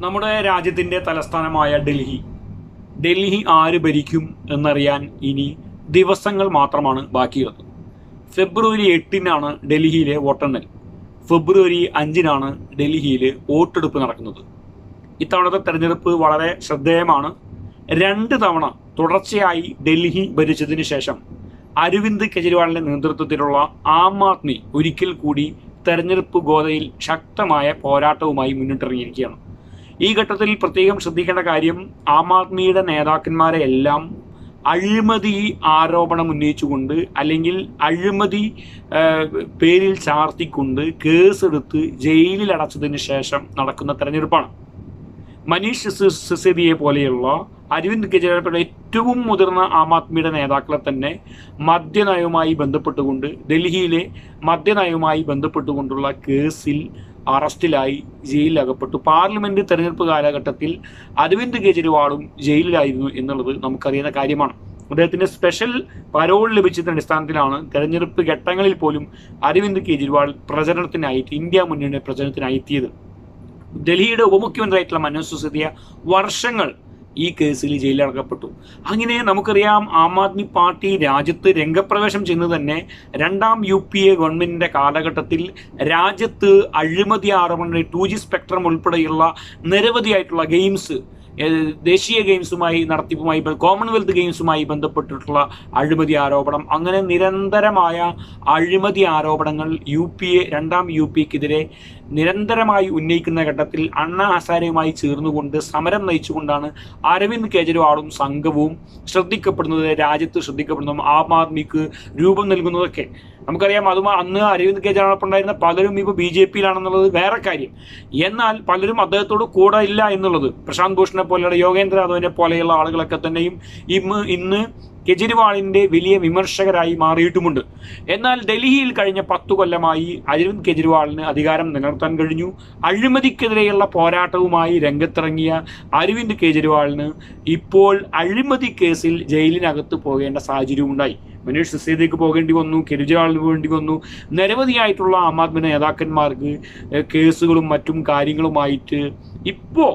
നമ്മുടെ രാജ്യത്തിന്റെ തലസ്ഥാനമായ ഡൽഹി. ഡൽഹി ആര് ഭരിക്കും എന്നറിയാൻ ഇനി ദിവസങ്ങൾ മാത്രമാണ് ബാക്കിയുള്ളത്. ഫെബ്രുവരി എട്ടിനാണ് ഡൽഹിയിലെ വോട്ടെണ്ണൽ. ഫെബ്രുവരി അഞ്ചിനാണ് ഡൽഹിയിൽ വോട്ടെടുപ്പ് നടക്കുന്നത്. ഇത്തവണത്തെ തെരഞ്ഞെടുപ്പ് വളരെ ശ്രദ്ധേയമാണ്. രണ്ട് തവണ തുടർച്ചയായി ഡൽഹി ഭരിച്ചതിന് ശേഷം അരവിന്ദ് കെജ്രിവാളിന്റെ നേതൃത്വത്തിലുള്ള ആം ആദ്മി ഒരിക്കൽ കൂടി തെരഞ്ഞെടുപ്പ് ഗോതയിൽ ശക്തമായ പോരാട്ടവുമായി മുന്നിട്ടിറങ്ങിയിരിക്കുകയാണ്. ഈ ഘട്ടത്തിൽ പ്രത്യേകം ശ്രദ്ധിക്കേണ്ട കാര്യം ആം ആദ്മിയുടെ നേതാക്കന്മാരെ എല്ലാം അഴിമതി ആരോപണം ഉന്നയിച്ചുകൊണ്ട് അല്ലെങ്കിൽ അഴിമതി പേരിൽ ചാർത്തിക്കൊണ്ട് കേസെടുത്ത് ജയിലിൽ അടച്ചതിന് ശേഷം നടക്കുന്ന തെരഞ്ഞെടുപ്പാണ്. മനീഷ് സിസോദിയെ പോലെയുള്ള അരവിന്ദ് കെജ്രിവാളിനെ ഏറ്റവും മുതിർന്ന ആം ആദ്മിയുടെ നേതാക്കളെ തന്നെ മദ്യനയവുമായി ബന്ധപ്പെട്ടുകൊണ്ട് ഡൽഹിയിലെ മദ്യനയവുമായി ബന്ധപ്പെട്ടുകൊണ്ടുള്ള കേസിൽ അറസ്റ്റിലായി ജയിലിലകപ്പെട്ടു. പാർലമെന്റ് തെരഞ്ഞെടുപ്പ് കാലഘട്ടത്തിൽ അരവിന്ദ് കെജ്രിവാളും ജയിലിലായിരുന്നു എന്നുള്ളത് നമുക്കറിയുന്ന കാര്യമാണ്. അദ്ദേഹത്തിന് സ്പെഷ്യൽ പരോൾ ലഭിച്ചതിന്റെ അടിസ്ഥാനത്തിലാണ് തെരഞ്ഞെടുപ്പ് ഘട്ടങ്ങളിൽ പോലും അരവിന്ദ് കെജ്രിവാൾ പ്രചരണത്തിനായിട്ട് ഇന്ത്യ മുന്നണിയുടെ പ്രചരണത്തിനായി എത്തിയത്. ഡൽഹിയുടെ ഉപമുഖ്യമന്ത്രിയായിട്ടുള്ള മനോജ് സിസോദിയ വർഷങ്ങൾ ഈ കേസിൽ ജയിലിലടക്കപ്പെട്ടു. അങ്ങനെ നമുക്കറിയാം ആം ആദ്മി പാർട്ടി രാജ്യത്ത് രംഗപ്രവേശം ചെയ്യുന്ന തന്നെ രണ്ടാം യു പി എ ഗവൺമെന്റിന്റെ കാലഘട്ടത്തിൽ രാജ്യത്ത് അഴിമതി ആരോപണ ടു ജി സ്പെക്ട്രം ഉൾപ്പെടെയുള്ള നിരവധിയായിട്ടുള്ള ഗെയിംസ് ദേശീയ ഗെയിംസുമായി നടത്തിപ്പുമായി കോമൺവെൽത്ത് ഗെയിംസുമായി ബന്ധപ്പെട്ടിട്ടുള്ള അഴിമതി ആരോപണം അങ്ങനെ നിരന്തരമായ അഴിമതി ആരോപണങ്ങൾ യു പി എ രണ്ടാം യു പി എക്കെതിരെ നിരന്തരമായി ഉന്നയിക്കുന്ന ഘട്ടത്തിൽ അണ്ണാ ഹസാരയുമായി ചേർന്നുകൊണ്ട് സമരം നയിച്ചുകൊണ്ടാണ് അരവിന്ദ് കേജ്രിവാളും സംഘവും ശ്രദ്ധിക്കപ്പെടുന്നത് രാജ്യത്ത് ശ്രദ്ധിക്കപ്പെടുന്നതും ആം ആദ്മിക്ക് രൂപം നൽകുന്നതൊക്കെ. നമുക്കറിയാം അതും അന്ന് അരവിന്ദ് കേജ്രിവാളൊപ്പം ഉണ്ടായിരുന്ന പലരും ഇപ്പോൾ ബി ജെ പിയിലാണെന്നുള്ളത് വേറെ കാര്യം. എന്നാൽ പലരും അദ്ദേഹത്തോട് കൂടെ ഇല്ല എന്നുള്ളത് പ്രശാന്ത് ഭൂഷണെ പോലെയുള്ള യോഗേന്ദ്ര യാദവിനെ പോലെയുള്ള ആളുകളൊക്കെ തന്നെയും ഇന്ന് ഇന്ന് കെജ്രിവാളിന്റെ വലിയ വിമർശകരായി മാറിയിട്ടുമുണ്ട്. എന്നാൽ ഡൽഹിയിൽ കഴിഞ്ഞ പത്തു കൊല്ലമായി അരവിന്ദ് കെജ്രിവാളിന് അധികാരം നിലനിർത്താൻ കഴിഞ്ഞു. അഴിമതിക്കെതിരെയുള്ള പോരാട്ടവുമായി രംഗത്തിറങ്ങിയ അരവിന്ദ് കെജ്രിവാളിന് ഇപ്പോൾ അഴിമതി കേസിൽ ജയിലിനകത്ത് പോകേണ്ട സാഹചര്യം ഉണ്ടായി മനീഷ് സിസേദിക്ക് പോകേണ്ടി വന്നു കെജ്രിവാളിന് പോകേണ്ടി വന്നു. നിരവധിയായിട്ടുള്ള ആം ആദ്മി നേതാക്കന്മാർക്ക് കേസുകളും മറ്റും കാര്യങ്ങളുമായിട്ട് ഇപ്പോൾ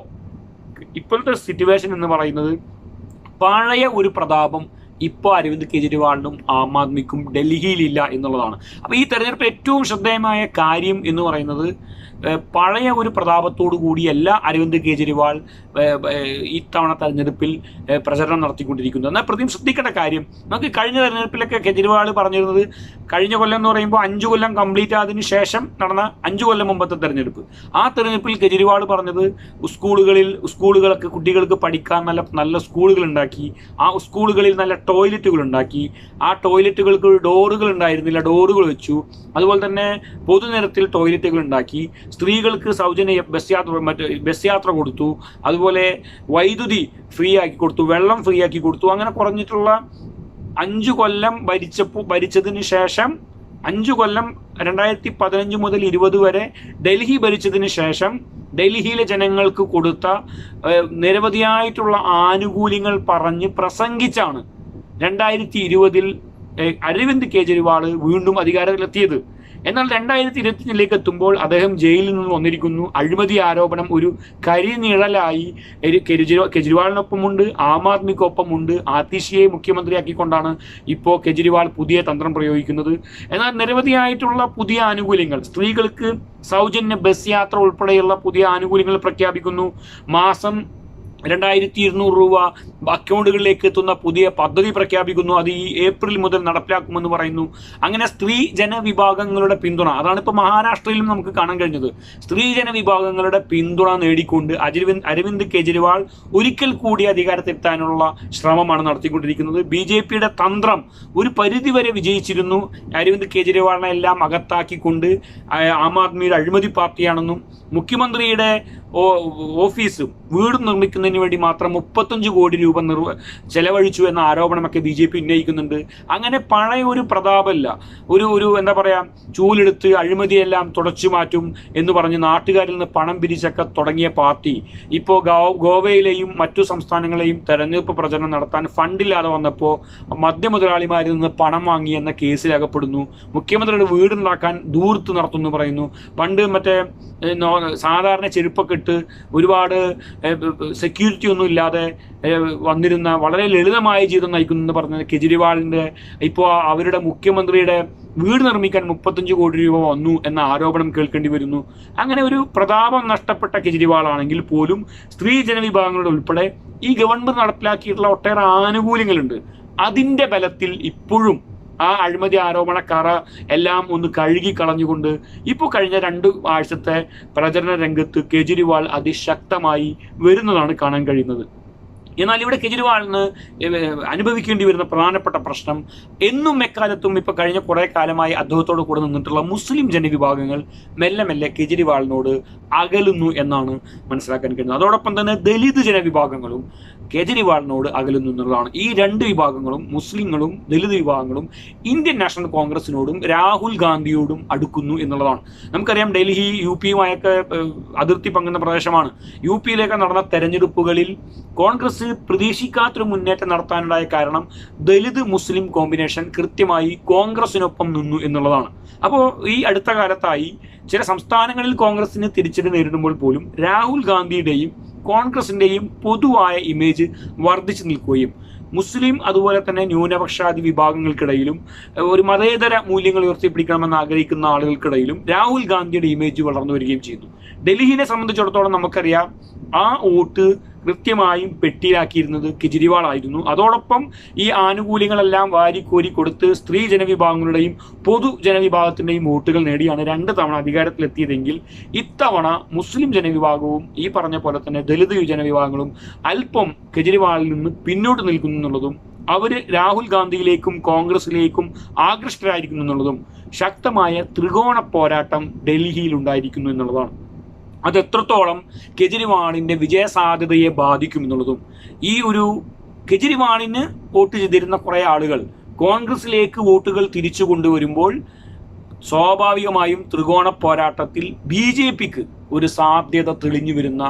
ഇപ്പോഴത്തെ സിറ്റുവേഷൻ എന്ന് പറയുന്നത് പഴയ ഒരു പ്രതാപം ഇപ്പോൾ അരവിന്ദ് കെജ്രിവാളിനും ആം ആദ്മിക്കും ഡൽഹിയിലില്ല എന്നുള്ളതാണ്. അപ്പോൾ ഈ തെരഞ്ഞെടുപ്പ് ഏറ്റവും ശ്രദ്ധേയമായ കാര്യം എന്ന് പറയുന്നത് പഴയ ഒരു പ്രതാപത്തോടു കൂടിയല്ല അരവിന്ദ് കെജ്രിവാൾ ഇത്തവണ തെരഞ്ഞെടുപ്പിൽ പ്രചരണം നടത്തിക്കൊണ്ടിരിക്കുന്നത്. എന്നാൽ പ്രതിയും ശ്രദ്ധിക്കേണ്ട കാര്യം നമുക്ക് കഴിഞ്ഞ തെരഞ്ഞെടുപ്പിലൊക്കെ കെജ്രിവാൾ പറഞ്ഞിരുന്നത് കഴിഞ്ഞ കൊല്ലം എന്ന് പറയുമ്പോൾ അഞ്ചു കൊല്ലം കംപ്ലീറ്റ് ആയതിനു ശേഷം നടന്ന അഞ്ചു കൊല്ലം മുമ്പത്തെ തെരഞ്ഞെടുപ്പ്. ആ തെരഞ്ഞെടുപ്പിൽ കെജ്രിവാൾ പറഞ്ഞത് സ്കൂളുകളിൽ സ്കൂളുകളൊക്കെ കുട്ടികൾക്ക് പഠിക്കാൻ നല്ല നല്ല സ്കൂളുകൾ ഉണ്ടാക്കി ആ സ്കൂളുകളിൽ നല്ല ടോയ്ലറ്റുകൾ ഉണ്ടാക്കി ആ ടോയ്ലറ്റുകൾക്ക് ഡോറുകൾ ഉണ്ടായിരുന്നില്ല ഡോറുകൾ വെച്ചു. അതുപോലെ തന്നെ പൊതുനിരത്തിൽ ടോയ്ലറ്റുകൾ ഉണ്ടാക്കി. സ്ത്രീകൾക്ക് സൗജന്യ ബസ് യാത്ര മറ്റ് ബസ് യാത്ര കൊടുത്തു. അതുപോലെ വൈദ്യുതി ഫ്രീ ആക്കി കൊടുത്തു വെള്ളം ഫ്രീ ആക്കി കൊടുത്തു. അങ്ങനെ കുറഞ്ഞിട്ടുള്ള അഞ്ചു കൊല്ലം ഭരിച്ചപ്പോൾ ഭരിച്ചതിന് ശേഷം അഞ്ചു കൊല്ലം രണ്ടായിരത്തി പതിനഞ്ച് മുതൽ ഇരുപത് വരെ ഡൽഹി ഭരിച്ചതിന് ശേഷം ഡൽഹിയിലെ ജനങ്ങൾക്ക് കൊടുത്ത നിരവധിയായിട്ടുള്ള ആനുകൂല്യങ്ങൾ പറഞ്ഞ് പ്രസംഗിച്ചാണ് രണ്ടായിരത്തി ഇരുപതിൽ അരവിന്ദ് കെജ്രിവാൾ വീണ്ടും അധികാരത്തിലെത്തിയത്. എന്നാൽ രണ്ടായിരത്തി ഇരുപത്തിയഞ്ചിലേക്ക് എത്തുമ്പോൾ അദ്ദേഹം ജയിലിൽ നിന്ന് വന്നിരിക്കുന്നു. അഴിമതി ആരോപണം ഒരു കരിനിഴലായി കെജ്രിവാളിനൊപ്പമുണ്ട് ആം ആദ്മിക്കൊപ്പമുണ്ട്. ആതിഷിയെ മുഖ്യമന്ത്രിയാക്കിക്കൊണ്ടാണ് ഇപ്പോൾ കെജ്രിവാൾ പുതിയ തന്ത്രം പ്രയോഗിക്കുന്നത്. എന്നാൽ നിരവധിയായിട്ടുള്ള പുതിയ ആനുകൂല്യങ്ങൾ സ്ത്രീകൾക്ക് സൗജന്യ ബസ് യാത്ര ഉൾപ്പെടെയുള്ള പുതിയ ആനുകൂല്യങ്ങൾ പ്രഖ്യാപിക്കുന്നു. മാസം രണ്ടായിരത്തി ഇരുന്നൂറ് രൂപ അക്കൗണ്ടുകളിലേക്ക് എത്തുന്ന പുതിയ പദ്ധതി പ്രഖ്യാപിക്കുന്നു. അത് ഈ ഏപ്രിൽ മുതൽ നടപ്പിലാക്കുമെന്ന് പറയുന്നു. അങ്ങനെ സ്ത്രീ ജനവിഭാഗങ്ങളുടെ പിന്തുണ അതാണ് ഇപ്പോൾ മഹാരാഷ്ട്രയിലും നമുക്ക് കാണാൻ കഴിഞ്ഞത്. സ്ത്രീ ജനവിഭാഗങ്ങളുടെ പിന്തുണ നേടിക്കൊണ്ട് അരവിന്ദ് അരവിന്ദ് കെജ്രിവാൾ ഒരിക്കൽ കൂടി അധികാരത്തെത്താനുള്ള ശ്രമമാണ് നടത്തിക്കൊണ്ടിരിക്കുന്നത്. ബി ജെ പിയുടെ തന്ത്രം ഒരു പരിധിവരെ വിജയിച്ചിരുന്നു. അരവിന്ദ് കെജ്രിവാളിനെ എല്ലാം അകത്താക്കിക്കൊണ്ട് ആ, ആദ്മിയുടെ അഴിമതി പാർട്ടിയാണെന്നും മുഖ്യമന്ത്രിയുടെ ഓഫീസും വീട് നിർമ്മിക്കുന്നതിന് നിർമ്മിക്കുന്നതിന് വേണ്ടി മാത്രം മുപ്പത്തഞ്ച് കോടി രൂപ നിർവ ചെലവഴിച്ചു എന്ന ആരോപണമൊക്കെ ബി ജെ പി ഉന്നയിക്കുന്നുണ്ട്. അങ്ങനെ പഴയ ഒരു പ്രതാപമല്ല ഒരു ഒരു എന്താ പറയുക ചൂലെടുത്ത് അഴിമതിയെല്ലാം തുടച്ചു മാറ്റും എന്ന് പറഞ്ഞ് നാട്ടുകാരിൽ നിന്ന് പണം പിരിച്ചൊക്കെ തുടങ്ങിയ പാർട്ടി ഇപ്പോൾ ഗോവയിലെയും മറ്റു സംസ്ഥാനങ്ങളെയും തെരഞ്ഞെടുപ്പ് പ്രചരണം നടത്താൻ ഫണ്ടില്ലാതെ വന്നപ്പോൾ മദ്യമുതലാളിമാരിൽ നിന്ന് പണം വാങ്ങി എന്ന കേസിൽ അകപ്പെടുന്നു. മുഖ്യമന്ത്രിയുടെ വീടുണ്ടാക്കാൻ ദൂർത്ത് നടത്തുന്നു പറയുന്നു. പണ്ട് മറ്റേ സാധാരണ ചെരുപ്പൊക്കെ ഇട്ട് ഒരുപാട് സെക്യൂരിറ്റി ഒന്നും ഇല്ലാതെ വന്നിരുന്ന വളരെ ലളിതമായ ജീവിതം നയിക്കുന്നു എന്ന് പറഞ്ഞ കെജ്രിവാളിന്റെ ഇപ്പോൾ അവരുടെ മുഖ്യമന്ത്രിയുടെ വീട് നിർമ്മിക്കാൻ മുപ്പത്തഞ്ച് കോടി രൂപ വന്നു എന്ന ആരോപണം കേൾക്കേണ്ടി വരുന്നു. അങ്ങനെ ഒരു പ്രതാപം നഷ്ടപ്പെട്ട കെജ്രിവാളാണെങ്കിൽ പോലും സ്ത്രീ ജനവിഭാഗങ്ങളുടെ ഉൾപ്പെടെ ഈ ഗവൺമെന്റ് നടപ്പിലാക്കിയിട്ടുള്ള ഒട്ടേറെ ആനുകൂല്യങ്ങളുണ്ട്. അതിന്റെ ബലത്തിൽ ഇപ്പോഴും ആ അഴിമതി ആരോപണ കറ എല്ലാം ഒന്ന് കഴുകി കളഞ്ഞുകൊണ്ട് ഇപ്പോൾ കഴിഞ്ഞ രണ്ട് ആഴ്ചത്തെ പ്രചരണ രംഗത്ത് കെജ്രിവാൾ അതിശക്തമായി വരുന്നതാണ് കാണാൻ കഴിയുന്നത്. എന്നാൽ ഇവിടെ കെജ്രിവാളിന് അനുഭവിക്കേണ്ടി വരുന്ന പ്രധാനപ്പെട്ട പ്രശ്നം എന്നും എക്കാലത്തും ഇപ്പൊ കഴിഞ്ഞ കുറേ കാലമായി അദ്ദേഹത്തോട് കൂടെ നിന്നിട്ടുള്ള മുസ്ലിം ജനവിഭാഗങ്ങൾ മെല്ലെ മെല്ലെ കെജ്രിവാളിനോട് അകലുന്നു എന്നാണ് മനസ്സിലാക്കാൻ കഴിയുന്നത്. അതോടൊപ്പം തന്നെ ദലിത് ജനവിഭാഗങ്ങളും കെജ്രിവാളിനോട് അകലുന്നു എന്നുള്ളതാണ് ഈ രണ്ട് വിഭാഗങ്ങളും മുസ്ലിങ്ങളും ദലിത് വിഭാഗങ്ങളും ഇന്ത്യൻ നാഷണൽ കോൺഗ്രസിനോടും രാഹുൽ ഗാന്ധിയോടും അടുക്കുന്നു എന്നുള്ളതാണ്. നമുക്കറിയാം ഡൽഹി യു പിയുമായൊക്കെ അതിർത്തി പങ്കുന്ന പ്രദേശമാണ്. യു പിയിലേക്ക് നടന്ന തെരഞ്ഞെടുപ്പുകളിൽ കോൺഗ്രസ് പ്രതീക്ഷിക്കാത്തൊരു മുന്നേറ്റം നടത്താനുണ്ടായ കാരണം ദലിത് മുസ്ലിം കോമ്പിനേഷൻ കൃത്യമായി കോൺഗ്രസിനൊപ്പം നിന്നു എന്നുള്ളതാണ്. അപ്പോൾ ഈ അടുത്ത കാലത്തായി ചില സംസ്ഥാനങ്ങളിൽ കോൺഗ്രസിന് തിരിച്ചടി നേരിടുമ്പോൾ പോലും രാഹുൽ ഗാന്ധിയുടെയും കോൺഗ്രസിന്റെയും പൊതുവായ ഇമേജ് വർദ്ധിച്ചു നിൽക്കുകയും മുസ്ലിം അതുപോലെ തന്നെ ന്യൂനപക്ഷാദി വിഭാഗങ്ങൾക്കിടയിലും ഒരു മതേതര മൂല്യങ്ങൾ ഉയർത്തിപ്പിടിക്കണമെന്ന് ആഗ്രഹിക്കുന്ന ആളുകൾക്കിടയിലും രാഹുൽ ഗാന്ധിയുടെ ഇമേജ് വളർന്നു വരികയും ചെയ്യുന്നു ഡൽഹിനെ സംബന്ധിച്ചിടത്തോളം നമുക്കറിയാം ആ വോട്ട് കൃത്യമായും പെട്ടിയിലാക്കിയിരുന്നത് കെജ്രിവാൾ ആയിരുന്നു അതോടൊപ്പം ഈ ആനുകൂല്യങ്ങളെല്ലാം വാരിക്കോരി കൊടുത്ത് സ്ത്രീ ജനവിഭാഗങ്ങളുടെയും പൊതു വോട്ടുകൾ നേടിയാണ് രണ്ട് തവണ അധികാരത്തിലെത്തിയതെങ്കിൽ ഇത്തവണ മുസ്ലിം ജനവിഭാഗവും ഈ പറഞ്ഞ പോലെ തന്നെ ദലിത് ജനവിഭാഗങ്ങളും അല്പം കെജ്രിവാളിൽ നിന്ന് പിന്നോട്ട് നിൽക്കുന്നു എന്നുള്ളതും അവർ രാഹുൽ ഗാന്ധിയിലേക്കും കോൺഗ്രസിലേക്കും ആകൃഷ്ടരായിരിക്കുന്നു എന്നുള്ളതും ശക്തമായ ത്രികോണ പോരാട്ടം ഡൽഹിയിൽ ഉണ്ടായിരിക്കുന്നു എന്നുള്ളതാണ്. അത് എത്രത്തോളം കെജ്രിവാളിന്റെ വിജയസാധ്യതയെ ബാധിക്കും എന്നുള്ളതും ഈ ഒരു കെജ്രിവാളിന് വോട്ട് ചെയ്തിരുന്ന കുറേ ആളുകൾ കോൺഗ്രസിലേക്ക് വോട്ടുകൾ തിരിച്ചു കൊണ്ടുവരുമ്പോൾ സ്വാഭാവികമായും ത്രികോണ പോരാട്ടത്തിൽ ബി ജെ പിക്ക് ഒരു സാധ്യത തെളിഞ്ഞു വരുന്ന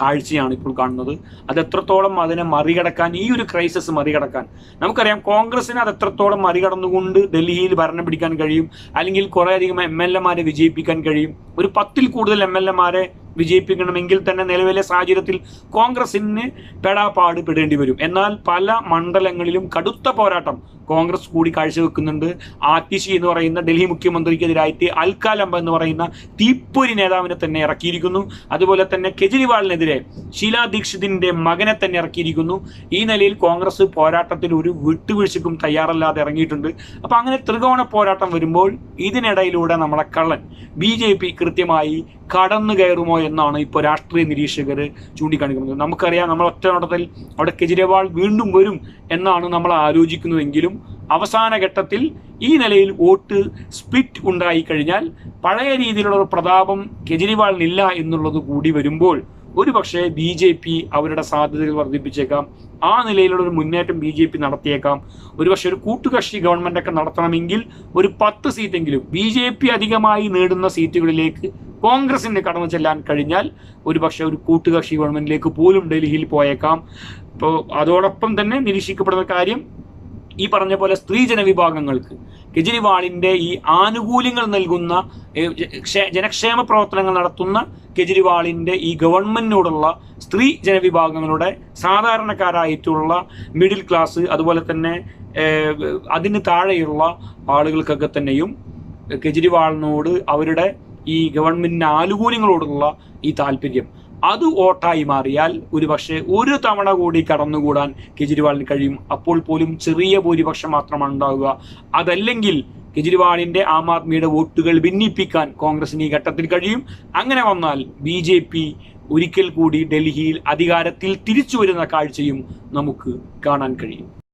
കാഴ്ചയാണ് ഇപ്പോൾ കാണുന്നത്. അത് എത്രത്തോളം അതിനെ മറികടക്കാൻ ഈ ഒരു ക്രൈസിസ് മറികടക്കാൻ. നമുക്കറിയാം കോൺഗ്രസിന് അത് എത്രത്തോളം മറികടന്നുകൊണ്ട് ഡൽഹിയിൽ ഭരണം പിടിക്കാൻ കഴിയും അല്ലെങ്കിൽ കുറേയധികം എം എൽ എമാരെ വിജയിപ്പിക്കാൻ കഴിയും. ഒരു പത്തിൽ കൂടുതൽ എം എൽ എമാരെ വിജയിപ്പിക്കണമെങ്കിൽ തന്നെ നിലവിലെ സാഹചര്യത്തിൽ കോൺഗ്രസിന് പെടാപ്പാട് പെടേണ്ടി വരും. എന്നാൽ പല മണ്ഡലങ്ങളിലും കടുത്ത പോരാട്ടം കോൺഗ്രസ് കൂടി കാഴ്ചവെക്കുന്നുണ്ട്. ആതിഷി എന്ന് പറയുന്ന ഡൽഹി മുഖ്യമന്ത്രിക്കെതിരായിട്ട് അൽക്കാലംബ എന്ന് പറയുന്ന തീപ്പൊരി നേതാവിനെ തന്നെ ഇറക്കിയിരിക്കുന്നു. അതുപോലെ തന്നെ കെജ്രിവാളിനെതിരെ ഷീലാ ദീക്ഷിതിന്റെ മകനെ തന്നെ ഇറക്കിയിരിക്കുന്നു. ഈ നിലയിൽ കോൺഗ്രസ് പോരാട്ടത്തിൽ ഒരു വിട്ടുവീഴ്ചക്കും തയ്യാറല്ലാതെ ഇറങ്ങിയിട്ടുണ്ട്. അപ്പോൾ അങ്ങനെ ത്രികോണ പോരാട്ടം വരുമ്പോൾ ഇതിനിടയിലൂടെ നമ്മളെ കള്ളൻ ബി കൃത്യമായി കടന്നു കയറുമോ എന്നാണ് ഇപ്പോൾ രാഷ്ട്രീയ നിരീക്ഷകർ ചൂണ്ടിക്കാണിക്കുന്നത്. നമുക്കറിയാം നമ്മൾ ഒറ്റ നോട്ടത്തിൽ അവിടെ കെജ്രിവാൾ വീണ്ടും വരും എന്നാണ് നമ്മൾ ആലോചിക്കുന്നതെങ്കിലും അവസാന ഘട്ടത്തിൽ ഈ നിലയിൽ വോട്ട് സ്പ്ലിറ്റ് ഉണ്ടായിക്കഴിഞ്ഞാൽ പഴയ രീതിയിലുള്ള പ്രതാപം കെജ്രിവാളിനില്ല എന്നുള്ളത് കൂടി വരുമ്പോൾ ഒരുപക്ഷെ ബി ജെ പി അവരുടെ സാധ്യതകൾ വർദ്ധിപ്പിച്ചേക്കാം. ആ നിലയിലുള്ള ഒരു മുന്നേറ്റം ബി ജെ പി നടത്തിയേക്കാം. ഒരുപക്ഷെ ഒരു കൂട്ടുകക്ഷി ഗവൺമെന്റ് ഒക്കെ നടത്തണമെങ്കിൽ ഒരു പത്ത് സീറ്റെങ്കിലും ബി ജെ പി അധികമായി നേടുന്ന സീറ്റുകളിലേക്ക് കോൺഗ്രസിന് കടന്നു ചെല്ലാൻ കഴിഞ്ഞാൽ ഒരുപക്ഷെ ഒരു കൂട്ടുകക്ഷി ഗവൺമെന്റിലേക്ക് പോലും ഡൽഹിയിൽ പോയേക്കാം. ഇപ്പോൾ അതോടൊപ്പം തന്നെ നിരീക്ഷിക്കപ്പെടുന്ന കാര്യം ഈ പറഞ്ഞ പോലെ സ്ത്രീജന വിഭാഗങ്ങൾക്ക് കെജ്രിവാളിന്റെ ഈ ആനുകൂല്യങ്ങൾ നൽകുന്ന ജനക്ഷേമ പ്രവർത്തനങ്ങൾ നടത്തുന്ന കെജ്രിവാളിന്റെ ഈ ഗവൺമെന്റിനോടുള്ള സ്ത്രീ ജനവിഭാഗങ്ങളുടെ സാധാരണക്കാരായിട്ടുള്ള മിഡിൽ ക്ലാസ് അതുപോലെ തന്നെ അതിന് താഴെയുള്ള ആളുകൾക്കൊക്കെ തന്നെയും കെജ്രിവാളിനോട് അവരുടെ ഈ ഗവൺമെന്റിന്റെ ആനുകൂല്യങ്ങളോടുള്ള ഈ താല്പര്യം. അത് വോട്ടായി മാറിയാൽ ഒരുപക്ഷെ ഒരു തവണ കൂടി കടന്നുകൂടാൻ കെജ്രിവാളിന് കഴിയും. അപ്പോൾ പോലും ചെറിയ ഭൂരിപക്ഷം മാത്രമാണ് ഉണ്ടാവുക. അതല്ലെങ്കിൽ കെജ്രിവാളിന്റെ ആം ആദ്മിയുടെ വോട്ടുകൾ ഭിന്നിപ്പിക്കാൻ കോൺഗ്രസിന് ഈ ഘട്ടത്തിൽ കഴിയും. അങ്ങനെ വന്നാൽ ബി ജെ പി ഒരിക്കൽ കൂടി ഡൽഹിയിൽ അധികാരത്തിൽ തിരിച്ചു വരുന്ന കാഴ്ചയും നമുക്ക് കാണാൻ കഴിയും.